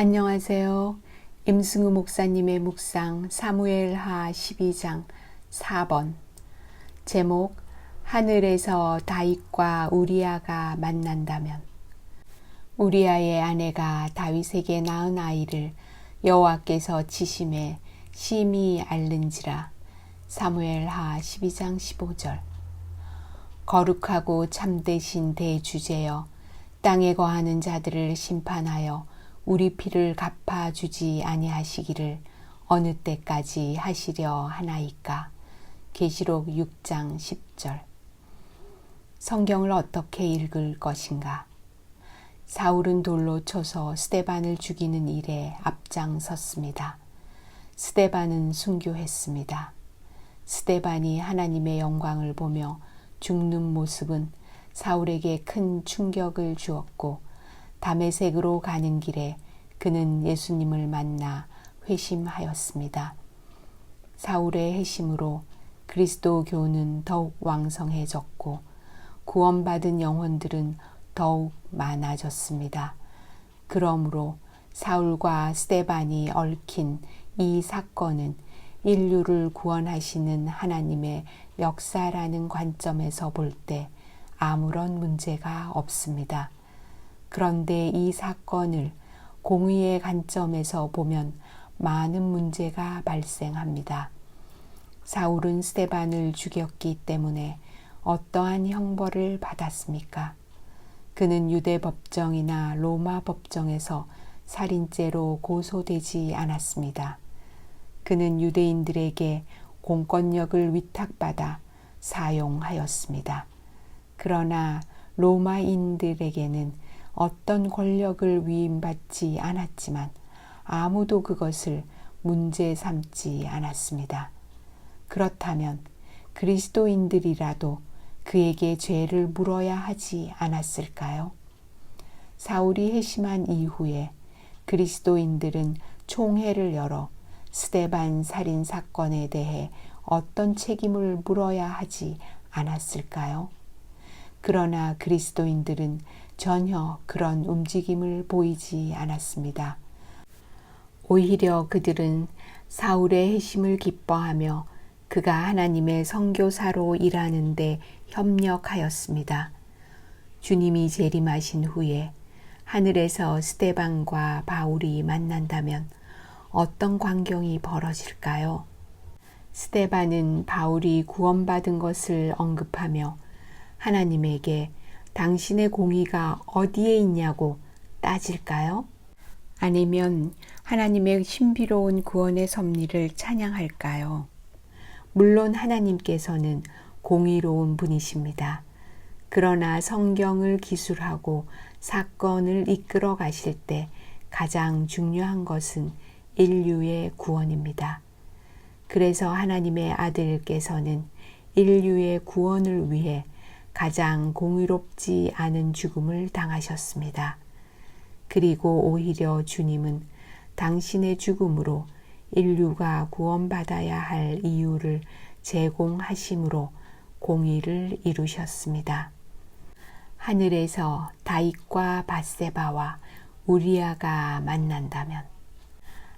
안녕하세요. 임승우 목사님의 묵상 사무엘하 12장 4번. 제목 하늘에서 다윗과 우리아가 만난다면. 우리아의 아내가 다윗에게 낳은 아이를 여호와께서 지심에 심히 앓는지라. 사무엘하 12장 15절. 거룩하고 참되신 대주제여 땅에 거하는 자들을 심판하여 우리 피를 갚아 주지 아니하시기를 어느 때까지 하시려 하나이까. 계시록 6장 10절. 성경을 어떻게 읽을 것인가? 사울은 돌로 쳐서 스테반을 죽이는 일에 앞장섰습니다. 스테반은 순교했습니다. 스테반이 하나님의 영광을 보며 죽는 모습은 사울에게 큰 충격을 주었고 담에색으로 가는 길에 그는 예수님을 만나 회심하였습니다. 사울의 회심으로 그리스도 교는 더욱 왕성해졌고 구원받은 영혼들은 더욱 많아졌습니다. 그러므로 사울과 스테반이 얽힌 이 사건은 인류를 구원하시는 하나님의 역사라는 관점에서 볼 때 아무런 문제가 없습니다. 그런데 이 사건을 공의의 관점에서 보면 많은 문제가 발생합니다. 사울은 스테반을 죽였기 때문에 어떠한 형벌을 받았습니까? 그는 유대 법정이나 로마 법정에서 살인죄로 고소되지 않았습니다. 그는 유대인들에게 공권력을 위탁받아 사용하였습니다. 그러나 로마인들에게는 어떤 권력을 위임받지 않았지만 아무도 그것을 문제 삼지 않았습니다. 그렇다면 그리스도인들이라도 그에게 죄를 물어야 하지 않았을까요? 사울이 회심한 이후에 그리스도인들은 총회를 열어 스데반 살인 사건에 대해 어떤 책임을 물어야 하지 않았을까요? 그러나 그리스도인들은 전혀 그런 움직임을 보이지 않았습니다. 오히려 그들은 사울의 회심을 기뻐하며 그가 하나님의 성교사로 일하는데 협력하였습니다. 주님이 재림하신 후에 하늘에서 스테반과 바울이 만난다면 어떤 광경이 벌어질까요? 스테반은 바울이 구원받은 것을 언급하며 하나님에게 당신의 공의가 어디에 있냐고 따질까요? 아니면 하나님의 신비로운 구원의 섭리를 찬양할까요? 물론 하나님께서는 공의로운 분이십니다. 그러나 성경을 기술하고 사건을 이끌어 가실 때 가장 중요한 것은 인류의 구원입니다. 그래서 하나님의 아들께서는 인류의 구원을 위해 가장 공의롭지 않은 죽음을 당하셨습니다. 그리고 오히려 주님은 당신의 죽음으로 인류가 구원받아야 할 이유를 제공하심으로 공의를 이루셨습니다. 하늘에서 다윗과 바세바와 우리아가 만난다면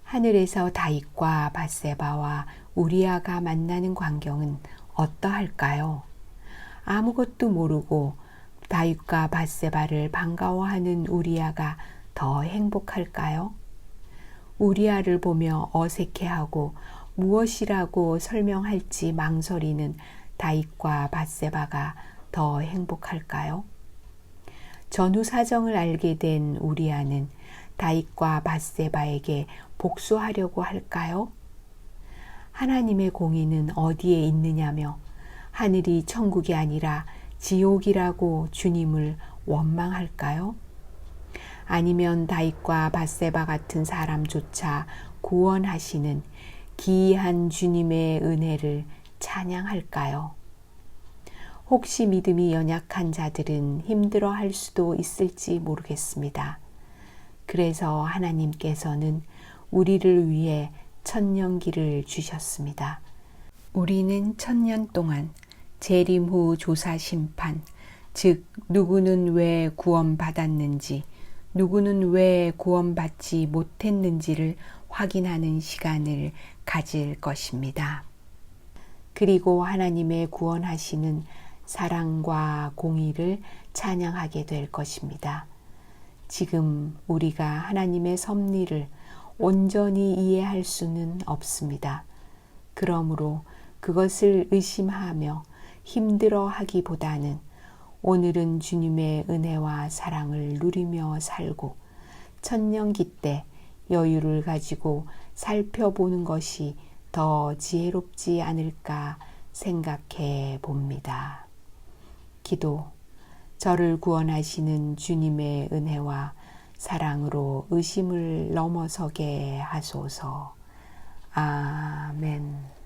하늘에서 다윗과 바세바와 우리아가 만나는 광경은 어떠할까요? 아무것도 모르고 다윗과 바세바를 반가워하는 우리아가 더 행복할까요? 우리아를 보며 어색해하고 무엇이라고 설명할지 망설이는 다윗과 바세바가 더 행복할까요? 전후 사정을 알게 된 우리아는 다윗과 바세바에게 복수하려고 할까요? 하나님의 공의는 어디에 있느냐며 하늘이 천국이 아니라 지옥이라고 주님을 원망할까요? 아니면 다윗과 바세바 같은 사람조차 구원하시는 기이한 주님의 은혜를 찬양할까요? 혹시 믿음이 연약한 자들은 힘들어 할 수도 있을지 모르겠습니다. 그래서 하나님께서는 우리를 위해 천년기를 주셨습니다. 우리는 천년 동안 재림 후 조사 심판, 즉 누구는 왜 구원받았는지, 누구는 왜 구원받지 못했는지를 확인하는 시간을 가질 것입니다. 그리고 하나님의 구원하시는 사랑과 공의를 찬양하게 될 것입니다. 지금 우리가 하나님의 섭리를 온전히 이해할 수는 없습니다. 그러므로 그것을 의심하며 힘들어 하기보다는 오늘은 주님의 은혜와 사랑을 누리며 살고 천년기 때 여유를 가지고 살펴보는 것이 더 지혜롭지 않을까 생각해 봅니다. 기도, 저를 구원하시는 주님의 은혜와 사랑으로 의심을 넘어서게 하소서. 아멘.